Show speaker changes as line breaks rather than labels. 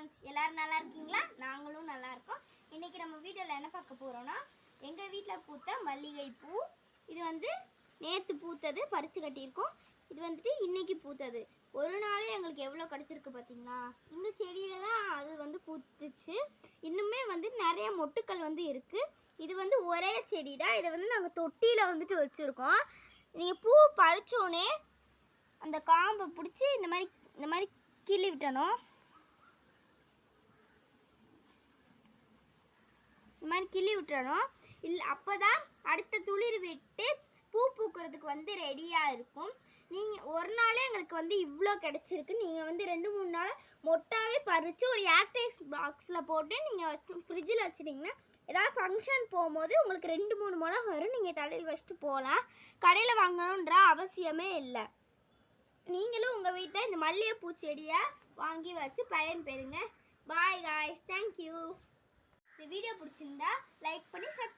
Friends எல்லோரும் நல்லா இருக்கீங்களா? நாங்களும் நல்லா இருக்கோம். நம்ம வீட்டில் என்ன பார்க்க போகிறோன்னா எங்கள் வீட்டில் பூத்த மல்லிகை பூ இது வந்து நேற்று பூத்தது பறித்து கட்டியிருக்கோம். இது வந்துட்டு இன்றைக்கி பூத்தது. ஒரு நாளே எங்களுக்கு எவ்வளோ கிடச்சிருக்கு பார்த்தீங்களா? இந்த செடியில் தான் அது வந்து பூத்துச்சு. இன்னுமே வந்து நிறைய மொட்டுக்கள் வந்து இருக்குது இது வந்து ஒரே செடி தான் இதை வந்து நாங்கள் தொட்டியில் வந்துட்டு வச்சுருக்கோம். நீங்கள் பூ பறித்தோடனே அந்த காம்பை பிடிச்சி இந்த மாதிரி இந்த மாதிரி கிள்ளி விட்டணும். மாதிரி கிள்ளி விட்டுறணும். இல்லை அப்போ தான் அடுத்த துளிர் விட்டு பூ பூக்கிறதுக்கு வந்து ரெடியாக இருக்கும். நீங்கள் ஒரு நாளே எங்களுக்கு வந்து இவ்வளோ கிடச்சிருக்கு. நீங்கள் வந்து ரெண்டு மூணு நாள் மொட்டாகவே பறித்து ஒரு ஏர்டைஸ் பாக்ஸில் போட்டு நீங்கள் ஃப்ரிட்ஜில் வச்சுட்டிங்கன்னா ஏதாவது ஃபங்க்ஷன் போகும்போது உங்களுக்கு ரெண்டு மூணு முளம் வரும். நீங்கள் தலையில் வச்சுட்டு போகலாம். கடையில் வாங்கணுன்ற அவசியமே இல்லை. நீங்களும் உங்கள் வீட்டில் இந்த மல்லிகைப்பூ செடியை வாங்கி வச்சு பயன் பெறுங்க bye guys thank you video பிடிச்சிருந்தா லைக் பண்ணி சப்